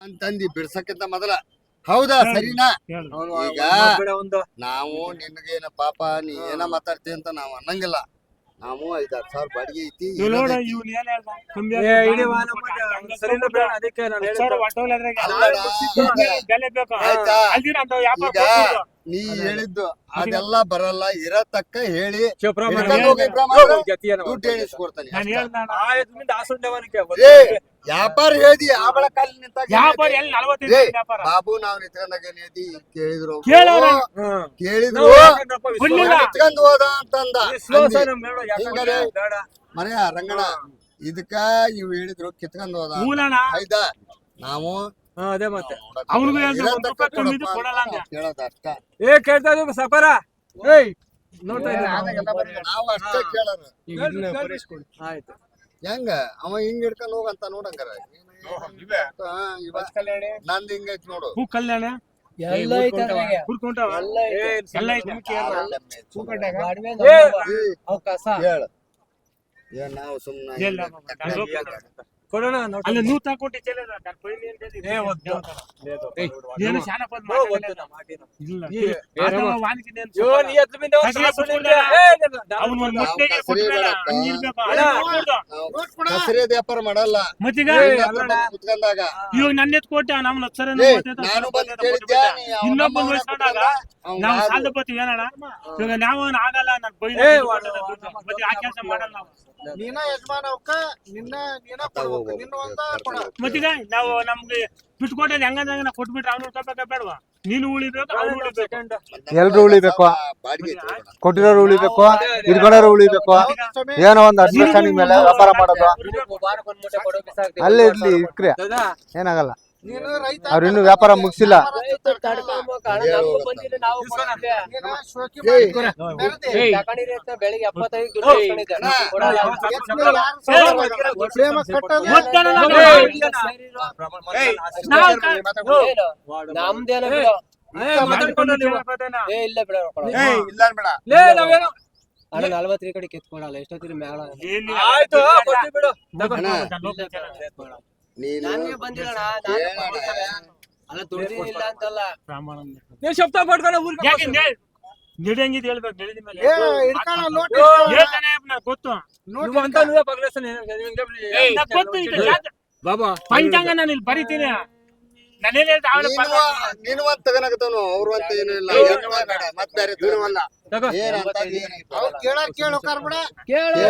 ಅಂತಂದಿ ಬಿಡ್ಸಕ್ಕಿಂತ ಮೊದಲ. ಹೌದಾ ಸರಿನಾ. ಈಗ ನಾವು ನಿನ್ಗೇನ ಪಾಪ ನೀ ಏನ ಮಾತಾಡ್ತಿ ಅಂತ ನಾವ್ ಅನ್ನಂಗಿಲ್ಲ. ನಾವು ಐದಾರು ಸಾವಿರ ಬಾಡಿಗೆ ಐತಿ ನಾನು ಹತ್ತು ಸಾವಿರ ಬೆಲೆ ಬೇಕು. ಆಯ್ತಾ? ನೀ ಹೇಳಿದ್ದು ಅದೆಲ್ಲ ಬರಲ್ಲ ಇರತಕ್ಕ ಹೇಳಿ? ದುಡ್ಡು ಏ ವ್ಯಾಪಾರ ಹೇಳಿ ಆಬಳ ಕಾಲಿ ನಿಂತಾಗ ಬಾಬು ನಾವ್ ನಿಂತ್ಕೊಂಡಾಗ ಏನೇದಿ ಕೇಳಿದ್ರು. ಕೇಳಿದ್ರು. ನಿಂತ್ಕೊಂಡ್ ಹೋದ ಅಂತಂದ? ಮನೆಯ ರಂಗಣ ಇದಕ್ಕ ಇವ್ ಹೇಳಿದ್ರು ಕಿತ್ಕೊಂಡ್ ಹೋದ ಆಯ್ತಾ ನಾವು ಹಾ, ಅದೇ ಮತ್ತೆ. ಅವ್ನಿಗೂ ಹೇಳಿದ್ರು ಒಂದ್ ರೂಪಾಯಿ ಕಮ್ಮಿ ಇದ್ದು ಕೊಡಲ್ಲ ಅಂತ. ಕೇಳೋದು ಅಷ್ಟ. ಏ ಕೇಳ್ತಾ ಇದ್ದೀವಿ ಸಪರ ಏಯ್ ನೋಡ್ತಾ ಇದ್ದೀನಿ ನಾವು ಅಷ್ಟೇ ಕೇಳೋರು ಆಯ್ತು. ಹೆಂಗ? ಅವ ಹಿಂಗ್ ಹಿಡ್ಕೊಂಡ್ ಹೋಗಂತ ನೋಡಂಗಾರ. ನಂದು ಹಿಂಗ ಹಿಂಗೈತ್ ನೋಡು. ಹೂ ಕಲ್ಯಾಣ? ಎಲ್ಲ ಐತೆ ಅದ್ರಾಗೆ. ಎಲ್ಲ ಐತೆ. ಏ, ಎಲ್ಲ ಐತೆ. ಅವ್ ಕಸ ಹೇಳು. ಏನ್ ನಾವು ಸುಮ್ನೆ ಕೊಡೋಣ ಅಲ್ಲಿ. ಏ, ಒದ್ದು. ಏನು ಶಾನಪದ. ಇಲ್ಲ. ವಾನಿಗೆ ನೀ ಬಿಂದ ಅವ್ನು ಒಂದ್ ಮುಟ್ಟೆಗೆ ವ್ಯಾಪಾರ ಮಾಡಲ್ಲ. ಮತ್ತೀಗ. ಕುತ್ಕೊಂಡಾಗ. ಇವಾಗ ನನ್ನ ಎತ್ ಕೊಟ್ಟೆ ನಮ್ಮ ಹತ್ತರ ನಾನು ಬಂದು ಕೇಳಿದ್ದೆ ಇನ್ನೊಬ್ಬ ವಯಸ್ಸಾದಾಗ ನಾವು ಯಾರು? ಸಾಲ ಬತ್ತೀವಿ ಏನಣ್ಣ? ಇವಾಗ ನಾವು ಆಗಲ್ಲ ನಾನು ಮತ್ತೆ ಆ ಕೆಲಸ ಮಾಡಲ್ಲ ನಾವು. ನೀನ ಯಜಮಾನ ಅವಕ್ಕ ನಿನ್ನ ನೀನ ಕೊಡ್ಬೇಕು. ನಿನ್ನ ಒಂದ ಕೊಡ. ಮತ್ತೀಗ ನಾವು ನಮ್ಗೆ ಬಿಟ್ಕೊಟ್ಟೆ ಕೊಟ್ಟದ್ ನಾ ಕೊಟ್ಬಿಟ್ರೆ ಅವ್ನು ಉಳ್ಕೊಬೇಕ ಬೇಡವಾ? ನೀನು ಉಳಿಬೇಕು ಅವ್ನು ಉಳಿಬೇಕು. ಎಲ್ರು ಉಳಿಬೇಕು. ಬಾಡಿಗೆ ಕೊಟ್ಟಿರೋರು ಉಳಿಬೇಕು ಇಟ್ಕೊಂಡವ್ರು ಉಳಿಬೇಕು. ಏನೋ ಒಂದ್ ಅಡ್ಮಿಷನ್ ಮೇಲೆ ವ್ಯಾಪಾರ ಮಾಡೋದು. ಅಲ್ಲೇ ಇರ್ಲಿ ಇಕ್ರಿ ಏನಾಗಲ್ಲ. ಅವ್ರು ಇನ್ನೂ ವ್ಯಾಪಾರ ಮುಗಿಸಿಲ್ಲ? ನಮ್ದೇನೋ ಬಿಡು. ಏ, ಮಾತಾಡ್ಕೊಂಡು ನೀವು. ಏ ಇಲ್ಲ ಬಿಡ ಇಲ್ಲ? ಅಣ್ಣ ನಲ್ವತ್ತರ ಕಡೆ ಕಿತ್ಕೊಡಲ್ಲ ಎಷ್ಟೊತ್ತಿನ ಮೇಳ ಆಯ್ತು ಬಿಡು. ನೀನು ನಾನು. ನೀನ್ ಶಬ್ದ ಮಾಡ್ಕೊಂಡು ಊರ್ಗೆ ನಡೆಯಂಗಿದ್ ಹೇಳ್ಬೇಕು ನಡೆದ ಮೇಲೆ. ಹೇಳ್ತಾನೆ ನನಗ್ ಗೊತ್ತು. ನೀವು ಅಂತ ನೀವೇ ಬಗ್ಲಸ್ತಾನೆ, ಬಾಬಾ. ಪಂಚಾಂಗ ನಾನು ಇಲ್ಲಿ ಬರಿತೀನಿ. ನೀನು ಒಂದ್ ತಗನಕತನು ಅವ್ರು ಅಂತ ಏನು ಇಲ್ಲ. ಮತ್ ಬೇರೆ. ಏನಂತ ಬಿಡ ಕೇಳಿ?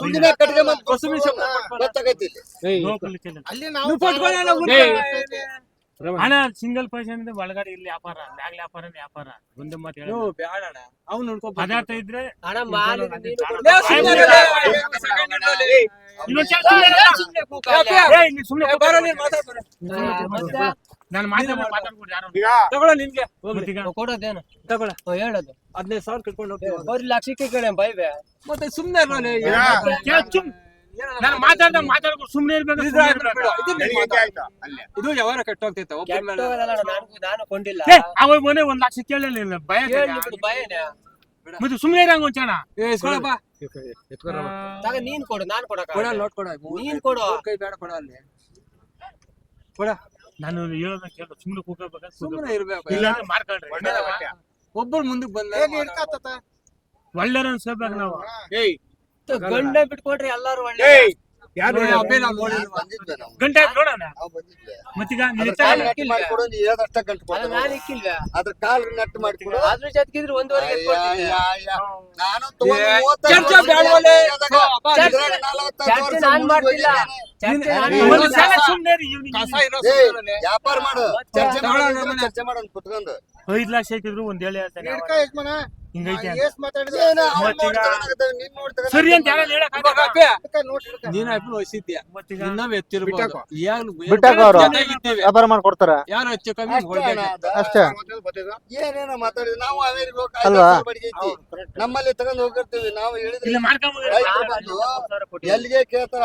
ದುಡ್ಡಿನ ಕಟ್ಗೆ ಮತ್ತೆ ಗೊತ್ತಾಗೈತಿ ಇಲ್ಲಿ. ಅಲ್ಲಿ ನೀವು ಹಣ ಸಿಂಗಲ್ ಪೈಸೆ ಇದೆ ಒಳಗಡೆ ಇಲ್ಲಿ ವ್ಯಾಪಾರ ಬ್ಯಾಗ್ ವ್ಯಾಪಾರ ವ್ಯಾಪಾರ ಒಂದೇ ಮಾತು ಹೇಳ ಬೇಡ ಅಣ್ಣ. ಅವ್ನು ನೋಡ್ಕೊ ಪದಾರ್ಥ ಇದ್ರೆ ಅಣ್ಣ ಮಾಲಿ ನೀನು ಕೊಡು. ಲೇ, ಸುಮ್ನೆ ಇರು, ಲೇ. ಇನ್ನೊಂದ್ ಚಾ- ಸುಮ್ನೆ ಇರು. ಸುಮ್ನೆ ಕೂಕ ಏ, ಅಲ್ಲೇ. ಅಪ್ಪೆ. ಏಯ್, ನೀನ್ ಸುಮ್ನೆ ಏ, ಬಾರೋ ನೀನ್ ಮಾತಾಡ್ ಬಾರೋ. ಆ, ಮತ್ತೆ ನಾನು ಮಾತಾಡ ಮಾತಾಡ್ಬಿಟ್ಟು ಯಾರು ತಗೊಳ್ಳೋ ನಿನ್ಗೆ ಹೋಗ್ಲಿ. ಮತ್ತೀಗ ಕೊಡೋದೇನು ತಗೊಳ್ಳ ಓ, ಹೇಳೋದು ಹದಿನೈದು ಸಾವಿರ ಕಟ್ಕೊಂಡು ಹೋಗ್ತೀವಿ ಅವ್ರ ಲಕ್ಷಕ್ಕೆ ಕೇಳಿ ಬೈಬೆ ಮತ್ತೆ ಸುಮ್ನೆ ಇರೋ ಲೇ. ಕೇಳ್ ಸುಮ್ ನಾನು ಮಾತಾಡ್ದಾಗ ಮಾತಾಡ್ಕೊಂಡು ಸುಮ್ಮನೆ ಇರ್ಬೇಕು ಇದು ಯಾವಾರ ಕೆಟ್ಟೋಗ್ತೈತೆ ಒಬ್ಬರ ಮೇಲೆ ನಾನು ನಾನು ಕೊಂಡಿಲ್ಲ. ಅವ ಮನೆ ಒಂದ್ ಲಕ್ಷ ಕೇಳಲಿಲ್ಲ ಭಯ ಭಯನೇ ಮತ್ತೆ ಸುಮ್ನೆ ಇರಂಗ ಒಂದ್ ಚಣ ಇಸ್ಕೊಳಪ್ಪ. ತಗ ನೀನ್ ಕೊಡು ನಾನ್ ಕೊಡಕ ಕೊಡ ನೋಟ್ ಕೊಡ. ನೀನ್ ಕೊಡು. ಕೈ ಬೇಡ ಕೊಡ ಅಲ್ಲಿ. ಕೊಡ. ನಾನು ಹೇಳೋದ ಕೇಳು ಸುಮ್ನೆ ಕೂಕೋಬೇಕು ಸುಮ್ಮನೆ ಇರ್ಬೇಕು. ಇಲ್ಲ ಅಂದ್ರೆ ಮಾರ್ಕೊಳ್ರಿ ಒಬ್ಬರು ಮುಂದಕ್ಕೆ ಬಂದ ಒಳ್ಳೆ ಅನ್ಸ್ಕೋಬೇಕು ನಾವು. ಏಯ್ ಗಂಡ ಬಿಟ್ಕೊಡ್ರಿ ಎಲ್ಲಾರು ಒಳ್ಳೆ ಯಾರು ಗಂಟೆ ಆಯ್ತು ನೋಡೋಣ. ಮತ್ತೀಗ ನೀನ್ ಅದ್ರ ಕಾಲ್ ನಟ್ಟು ಮಾಡ್ಕೊಡು. ನಾನ್ ಇಕ್ಕಿಲ್ವ? ಅದ್ರ ಕಾಲ್ ಮಾಡ್ಕೊಡು. ಅದ್ರ ಜೊತೆಗಿದ್ರೆ ಒಂದೂವರೆ ಚರ್ಚೆ ಚರ್ಚೆ ಮಾಡ್ತಿಲ್ಲ. ವ್ಯಾಪಾರ ಮಾಡು. ಚರ್ಚೆ ತಗೊಳ್ಳೋಣ ಮಾಡೋಣ ಚರ್ಚೆ ಮಾಡೋಣ ಕುತ್ಕೊಂಡು ಐದ್ ಲಕ್ಷ ಹಾಕಿದ್ರು ಒಂದ್ ಹೇಳಿ ಹೇಳ್ತಾನೆ ಹಿಂಗೈತೆ. ಸರಿ ಅಂತ ಯಾರು ಹೇಳಕ್ ಆಗಲ್ಲ. ನೀನ್ ಅಪ್ಪ ವಹಿಸಿದ್ಯಾ ಮತ್ತೀಗ ನಿನ್ನ ಬಿಟ್ಟಾಕು. ಅವ್ರು. ವ್ಯಾಪಾರ ಮಾಡ್ಕೊಡ್ತಾರೆ. ಯಾರು ಹೆಚ್ಚು ಕಮ್ಮಿ ಅಷ್ಟೇ ಏನೇನೋ ಮಾತಾಡಿದ್ವಿ ನಾವು ಹೋಗಿ ಅಲ್ವಾ? ಬಾಡಿಗೆ ನಮ್ಮಲ್ಲಿ ತಗೊಂಡ್ ಹೋಗಿರ್ತೀವಿ. ನಾವು ಹೇಳಿದ್ರೆ ಇಲ್ಲ ಮಾಡ್ಕೊಂಬೋದು ರೈತರು ಬಂದು ಎಲ್ಲಿಗೆ ಕೇಳ್ತಾರ?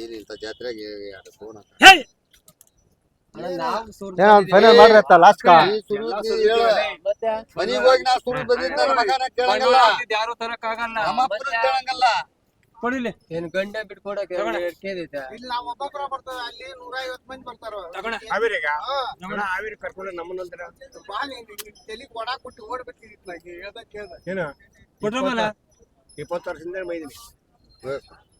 ಏನ್? ಇಂಥ ಜಾತ್ರೆಗೆ ಫೋನ್ ಫೈನಲ್ ಮಾಡ್ರಿ ಅತ್ತ ಲಾಸ್ಟ್ ಕಾ? ಮತ್ತೆ? ಹೋಗಿ ನಾ ಸುಳ್ಳು ಬಂದಿದ್ದ ನನ್ನ ಮಗನ ಕೇಳಂಗಿಲ್ಲ. ಯಾರು ಯಾರು ತರಕ್ಕಾಗಲ್ಲ ನಮ್ಮ ಅಪ್ಪನ ಕೇಳಂಗಿಲ್ಲ. ಕೊಡಿಲಿ ಏನ್ ಗಂಡ ಬಿಟ್ಕೊಡಕ್ಕೆ ಕೇಳಿದ ಇಲ್ಲಿ ನಾವ್ ಒಬ್ಬೊಬ್ರ ಬರ್ತಾವ. ಅಲ್ಲಿ ನೂರ ಐವತ್ ಮಂದಿ ಬರ್ತಾರ. ತಗೊಳ್ಳಿ. ಹಾವೇರಿಗ? ಹಾವೇರಿ ಕರ್ಕೊಂಡು ನಮ್ಮನ್ನಂತರ ಬಾ ನೀನು ತಲಿ ಕೊಡಾ ಕೊಟ್ಟು ಹೇಳ್ದ ಕೇಳ್ದ. ಏನು? ಕೊಟ್ರಮ್ಮಲ್ಲ ಇಪ್ಪತ್ತು ವರ್ಷದಿಂದ ಮೈದಿನಿ.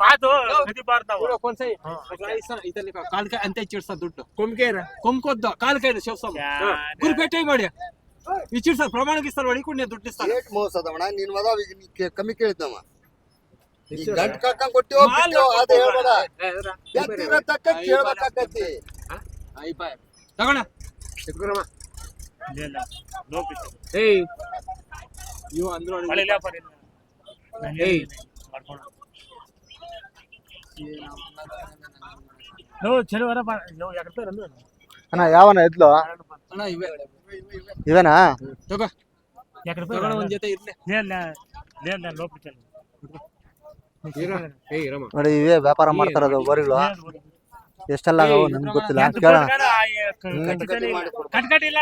ಮಾತು ಕಾಲ್ಕಾಯಿ ಅಂತ ಚಿಡ್ಸ ದುಡ್ಡು ಕುಮ್ಕೇರ ಕುಮ್ಕೊದ್ದು ಕಾಲ್ಕಾಯಿ ಶಿವಸಮ್ ಗುರುಪೇಟೆ ಮಾಡಿ ಇಚ್ಚಿಡ್ಸ ಪ್ರಮಾಣಕ್ಕೆ ಸರ್ ಹೊಡಿಕೊಂಡು ದುಡ್ಡು ಸರ್ ಏಟ್ ಮೋಸ ಅದವಣ ನೀನ್ ಮದಾವ ಈಗ ಕಮ್ಮಿ ಕೇಳಿದ್ದಮ್ಮ ಈ ಗಂಟ್ ಕಾಕಂಗ್ ಕೊಟ್ಟಿ ಹೋಗ್ಬಿಟ್ಟು ಅದು ಹೇಳ್ಬೇಡ ಎತ್ತಿರ ತಕ್ಕ ಕೇಳ್ಬೇಕಾಕತಿ ತಗೋಣ ಸಿದ್ಗುರಮ್ಮ ಏಯ್ ಇವ ಅಂದ್ರು ಏಯ್ నువ్వు చెరువు నువ్వు ఎక్కడ ಅಣ್ಣ ಇವೆ. ತಗೋ. ಜೊತೆ ಏ ಇರಮ್ಮ. ನೋಡಿ ಇವೇ ವ್ಯಾಪಾರ ಮಾಡ್ತಾರದು ಗೋರಿಗಳು ಎಷ್ಟೆಲ್ಲ ಆಗವು ನಮ್ಗೆ ಗೊತ್ತಿಲ್ಲ ಕೇಳೋಣ. ಕಟ್ಕಟ್ಟಿಲ್ಲ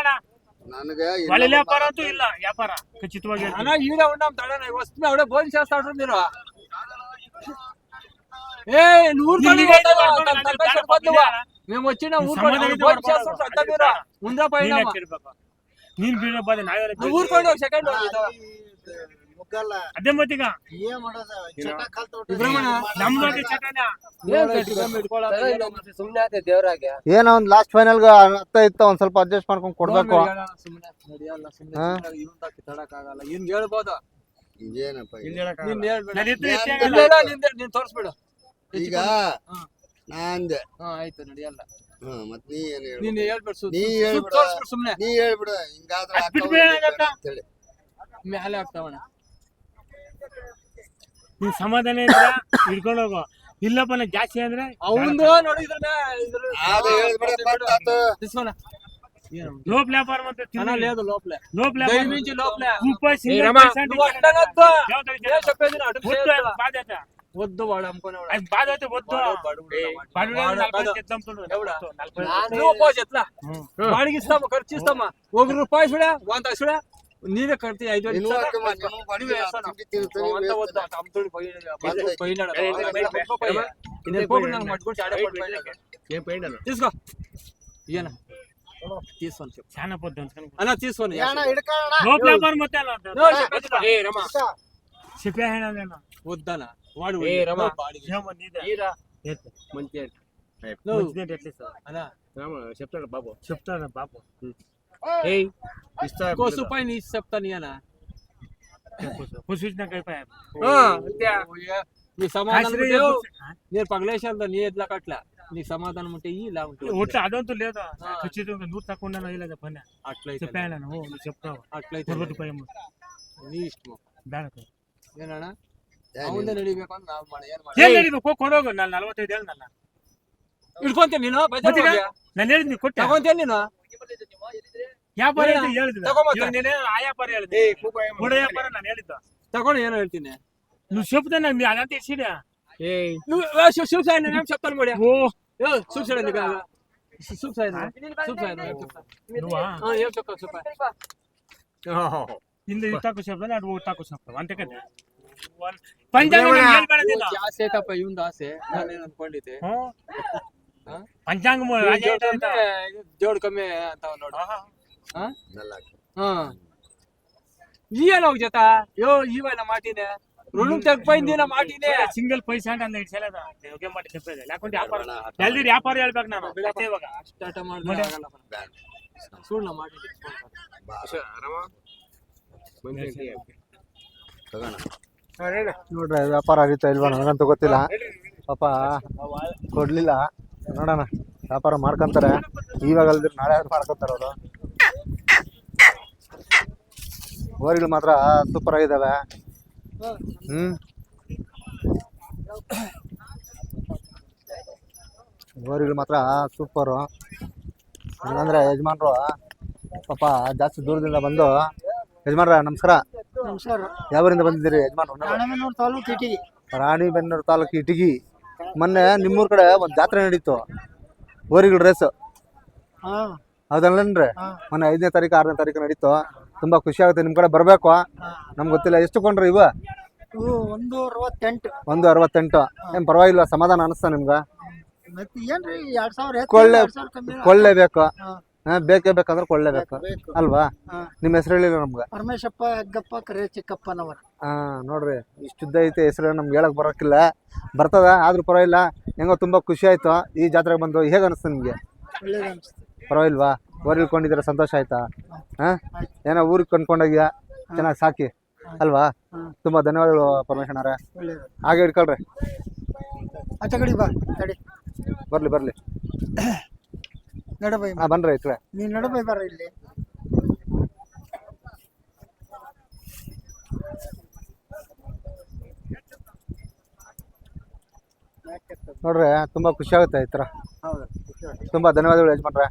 ನನಗೆ ವ್ಯಾಪಾರ ಅಂತೂ ಇಲ್ಲ ವ್ಯಾಪಾರ. ಖಚಿತವಾಗಿ అన్న ఈడ ఉన్నాం తడన వస్తున్నావు భోజనం చేస్తా ఉంటుంది నేను ఏ నూరు నిన్ను తల్లి అయితే కొడతావా? పడుకోను, తన నన్ను తలకాయ దాని సరిపోద్దువా? పక్కన మేము వచ్చిన నువ్వు ఊరు సమాధానం పడి- అయితే భోజనం పడుకోను. చేస్తాడు అంతా అది మీరు కాదు. ముందా ನೀನ್ పోయినామా ಹಾಕಿರ್ಬೇಕು. ನೀನ್ ಬೀಳೋ ಬಾಧೆ ನಾವೇ నువ్వు ఊరుకోండి ఒక సెకండ్ ಮುಗ್ಗಲ್ಲ ಅದೇ ಮತ್ತೀಗ ಏನ್ ಮಾಡೋದ ಚಟ ಕಲ್ತು ಇಬ್ರಹ್ಮಣ್ಣ, ನಮ್ದು ಚಟನ ಸುಮ್ನೆ ಆಯ್ತು ದೇವ್ರಾಗೆ ಏನೋ ಒಂದ್ ಲಾಸ್ಟ್ ಫೈನಲ್ ಹತ್ತ ಇತ್ತು ಒಂದ್ ಸ್ವಲ್ಪ ಅಡ್ಜಸ್ಟ್ ಮಾಡ್ಕೊಂಡ್ ಕೊಡ್ಬೇಕು ಹಾ? ತಡಕ್ಕಾಗಲ್ಲ ಇನ್ ಹೇಳ್ಬೋದು ಏನಪ್ಪ ಇದು? ನಿನ್ ಹೇಳ್ಬೇಡ ನಾನು ಎತ್ತು ಎತ್ತಿ ಇಲ್ಲ, ಆಗಲ್ಲ. ಇಲ್ಲ, ಇಲ್ಲ, ನಿಂದೆ- ನೀನ್ ತೋರ್ಸ್ಬಿಡು. ಈಗ ಹಾ. ನಾಂದೆ ಹಾ ಆಯ್ತು ನಡಿಯಲ್ಲ ಹಾ ಮತ್ ನೀ ಏನ್ ಹೇಳ್ಬೇಕು? ನೀನ್ ಹೇಳ್ಬಿಡು ನೀ ಹೇಳ್ಬಿಡು. ತೋರ್ಸ್ಬಿಡು ಸುಮ್ನೆ. ನೀ ಹೇಳ್ಬಿಡು ಹಿಂಗಾದ್ರೆ ಆಗ್ತಾವಣ ನೀನ್ ಸಮಾಧಾನ ಇದ್ರ ಹಿಡ್ಕೊಂಡು ಹೋಗು. ಇಲ್ಲಪ್ಪ ನಾ ಜಾಸ್ತಿ ಅಂದ್ರೆ ಅವಂದು ನೋಡಿದ್ರೆ లోపల వ్యాపారం అంతా అన్న లేదు లోపలే లోపల దయవించి లోపలే రూపాయి సింగిల్ రమా, పైసా అంటే నువ్వు అట్టనొద్దు. దేవతకి నేను చేయదు. చెప్పేది నా అటు వద్దు చేయొద్దు. అది బాధ అయితే. వద్దు వాడు అమ్ముకునేవాడు అది బాధ అయితే వద్దు వాడు బడుగుడు ఏయ్, వాడు. పడుడు వాడు నలభై కాదు. తెద్దాంతుడు. ఎవడా? నలభై ನಾನು నువ్వు పోసి ఎట్లా ಹ್ಮ್. వాడికి ఇస్తామా ఖర్చు ఇస్తామా ఒక రూపాయి చూడా వంద చూడా ನೀನೇ ಕಟ್ತಿ ಐದು ನೀನು ಹಾಕಮ್ಮ, ನೀನು ಬಡ್ಡಿ ತಿಂಡಿ ತಿಂತೀನಿ, అంత ಬೇಸ್ತಾನೆ. వద్దు అమ్ముతుడు ಮತ್ತೆ పోయినాడు ఏయ్, ఏయ్, ఏయ్, ఏయ్, నేను పోకుండా నాకు మట్టుకుంటే ఆడే పడిపోయినాడు. ఏం పోయిండు తీసుకో ఇయ్యన తీసుకోండి చెప్పు. చాలా పొద్దు అన్న తీసుకోండి చెప్పా వద్దనా వాడు మంచి చెప్తాడు బాబు. చెప్తాడు బాబు. కోసు పైన చెప్తాను నేను పగలేసాను నీ ఎట్లా కట్లా. నీ సమాధానం ఉంటే ఇయ్యి లేకుంటే ఒట్లు అదంతా లేదు ఆ. ఖచ్చితంగా నూరు తక్కువ ఉండను ఇలా పని అట్లయితే చెప్పాను నువ్వు నువ్వు చెప్తావు అట్లయితే తిరుపతి పోయి నీ ఇష్టం ಬ್ಯಾಂಕ್ ಏನಣ್ಣ ಏ, ಅವಂದೇ ನಡಿಬೇಕು ಅಂತ ನಾವು ಮಾಡಿ ಏನ್ ಮಾಡಿ ಏನ್ ಹೇಳಿದ್ವಿ ಕೊ- ಕೊಡೋಗು ನಾನು ನಲವತ್ತೈದು ಹೇಳಿ ನನ್ನ ಇಟ್ಕೊಂತೀನಿ ನೀನು ಬಜಾರ್ ಮತ್ತೀಗ? ಹೋಗ್ಯಾ? ನಾನು ಹೇಳಿದ್ನಿ ಕೊಟ್ಟೆ ತಗೊಂತೇನ್ ನೀನು ವ್ಯಾಪಾರ ಹೇಳ. ಅಂತ ಹೇಳಿದ್ವಿ ತಗೊಂಬತ್ತ. ಇವಾಗ ನೀನೇ ಆ ವ್ಯಾಪಾರ ಹೇಳಿದ್ವಿ ಕೂಡ ವ್ಯಾಪಾರ ನಾನು ಹೇಳಿದ್ದ ತಗೊಂಡು ಏನೋ ಹೇಳ್ತೀನಿ నువ్వు చెప్తే నాకు మీ అదంతా ఇచ్చిడా నువ్వు ఏ, శివ- శివ సాయి నేను ఏం చెప్తాను మరి ఓ ఏ, శివ సాయి ఎందుకు కాదు? శివ సాయి నువ్వు. శివ సాయి నువ్వు ఏం చెప్తావు? నువ్వా ఆ, ఏం చెప్తావు శివ సాయి? ఇందు ఇది తక్కువ చెప్తాను అటు ఓ తక్కువ చెప్తావు అంతే కదా వన్- పంచాంగం నేను ಹೇಳ್ಬೇಡದಿಲ್ಲ. ಓ, ಜಾಸ್ತಿ ಐತಪ್ಪ ಇವಂದು ಆಸೆ ನಾನೇನು ಅನ್ಕೊಂಡಿದ್ದೆ ಹ್ಞೂ. ಹಾ? ಪಂಚಾಂಗ ಮು- ರಾಜ ಜೋಡ್ ಹೇಳ್ತಾ ಕಮ್ಮಿ, ಇದ್ದ. ಜೋಡ್ ಕಮ್ಮಿ ಅಂತಾವ ನೋಡು ಆಹಾ. ನೆಲ ಹಾಕು. ಹಾ ఈయన ఒక జత యో ఈవైన మాటినే రుణం తగ్గిపోయింది నా మాట ಸಿಂಗಲ್ ಪೈಸಾ ಅಂತ ಅಂದ. ಇಡ್ಸಲ್ಲ చెప్పేది లేకుంటే ವ್ಯಾಪಾರ ಜಲ್ದಿ ಹೇಳ್ಬೇಕು చూడు నా మాట ನೋಡ್ರಿ ವ್ಯಾಪಾರ ಆಗುತ್ತಾ ಇಲ್ವಾ ಗೊತ್ತಿಲ್ಲ. ಪಾಪ ಕೊಡ್ಲಿಲ್ಲ. ನೋಡೋಣ ವ್ಯಾಪಾರ ಮಾಡ್ಕೊಂತಾರೆ. ಇವಾಗ ಅಲ್ದಿರ ನಾಳೆ ಆದ್ರೂ ಮಾಡ್ಕೊಂತಾರೆ ಓರಿಗಳು ಮಾತ್ರ ಸೂಪರ್ ಆಗಿದ್ದಾವೆ ಹ್ಮ್. ಓರಿಗಳು ಮಾತ್ರ ಸೂಪರು ಹಂಗಂದ್ರೆ ಯಜಮಾನ್ರು ಪಾಪ ಜಾಸ್ತಿ ದೂರದಿಂದ ಬಂದು ಯಜಮಾನ್ರ ನಮಸ್ಕಾರ. ನಮಸ್ಕಾರ. ಯಾವರಿಂದ ಬಂದಿದ್ದೀರಿ ಯಜಮಾನ್ರು? ರಾಣೆಬೆನ್ನೂರು ತಾಲೂಕು ಇಟಗಿ. ರಾಣಿಬೆನ್ನೂರು ತಾಲೂಕು ಇಟಗಿ. ಮೊನ್ನೆ ನಿಮ್ಮೂರ್ ಕಡೆ ಒಂದು ಜಾತ್ರೆ ನಡೀತು. ಗೋರಿಗಳು ರೇಸ್ ಹಾ. ಹೌದಲ್ಲೇನ್ರಿ. ಮೊನ್ನೆ ಐದನೇ ತಾರೀಕು ಆರನೇ ತಾರೀಕು ನಡೀತು. ತುಂಬಾ ಖುಷಿ ಆಗುತ್ತೆ. ನಿಮ್ ಕಡೆ ಬರಬೇಕು? ನಮ್ಗೆ ಗೊತ್ತಿಲ್ಲ. ಎಷ್ಟು ಕೊಂಡ್ರಿ ಇವ? ಇವು ಒಂದು ಅರವತ್ತೆಂಟು ಒಂದು ಅರವತ್ತೆಂಟು ಏನ್ ಪರವಾಗಿಲ್ಲ ಸಮಾಧಾನ ಅನಿಸ್ತಾ ನಿಮ್ಗೆ? ಮತ್ತೆ ಏನ್ರಿ ಎರಡ್ ಸಾವಿರ ಹೆಚ್ಚು, ಕೊಳ್ಳೆ- ಕೊಳ್ಳೇಬೇಕು. ಹಾ. ಬೇಕೇ ಬೇಕಂದ್ರೆ ಕೊಳ್ಳೇಬೇಕು. ಅಲ್ವಾ. ನಿಮ್ಮ ಹೆಸರು ಹೇಳಿಲ್ಲ ನಮ್ಗೆ? ಪರಮೇಶಪ್ಪ ಹೆಗ್ಗಪ್ಪ ಕರೆ ಚಿಕ್ಕಪ್ಪನವರು. ಹಾ ನೋಡ್ರಿ. ಇಷ್ಟುದ್ದ ಐತೆ ಹೆಸರು ನಮ್ಗೆ ಹೇಳಕ್ ಬರೋಕ್ಕಿಲ್ಲ ಬರ್ತದ ಆದ್ರೂ ಪರವಾಗಿಲ್ಲ. ಹೆಂಗೋ ತುಂಬಾ ಖುಷಿ ಆಯ್ತು. ಈ ಜಾತ್ರೆಗೆ ಬಂದು ಹೇಗೆ ಅನಿಸ್ತು ನಿಮ್ಗೆ? ಒಳ್ಳೇದು ಅನ್ಸುತ್ತೆ ಪರವಾಗಿಲ್ವಾ? ಊರಿಗೆ ಸಂತೋಷ ಆಯ್ತಾ? ಹಾ? ಏನೋ ಊರಿಗೆ ಕೊಂಡ್ಕೊಂಡೋಗ್ಯಾ ಚೆನ್ನಾಗಿ ಸಾಕಿ. ಅಲ್ವಾ. ತುಂಬಾ ಧನ್ಯವಾದಗಳು ಪರಮೇಶ್ವರ ಅವರೇ. ಹಾಗೆ ಇಟ್ಕೊಳ್ರಿ ಆಚೆ ಕಡೆ ಬಾ. ಬರಲಿ ಬರ್ಲಿ. ನಡಬೈ. ಹಾಂ ಬನ್ರಿ ಈ ಕಡೆ ನೀನ್ ನಡಬೈ ಬರ ಇಲ್ಲಿ. ನೋಡ್ರಿ ತುಂಬಾ ಖುಷಿ ಆಗುತ್ತೆ ಈ ತರ ಹೌದು ತುಂಬಾ ಧನ್ಯವಾದಗಳು ಯಜಮಾನ್ರೆ.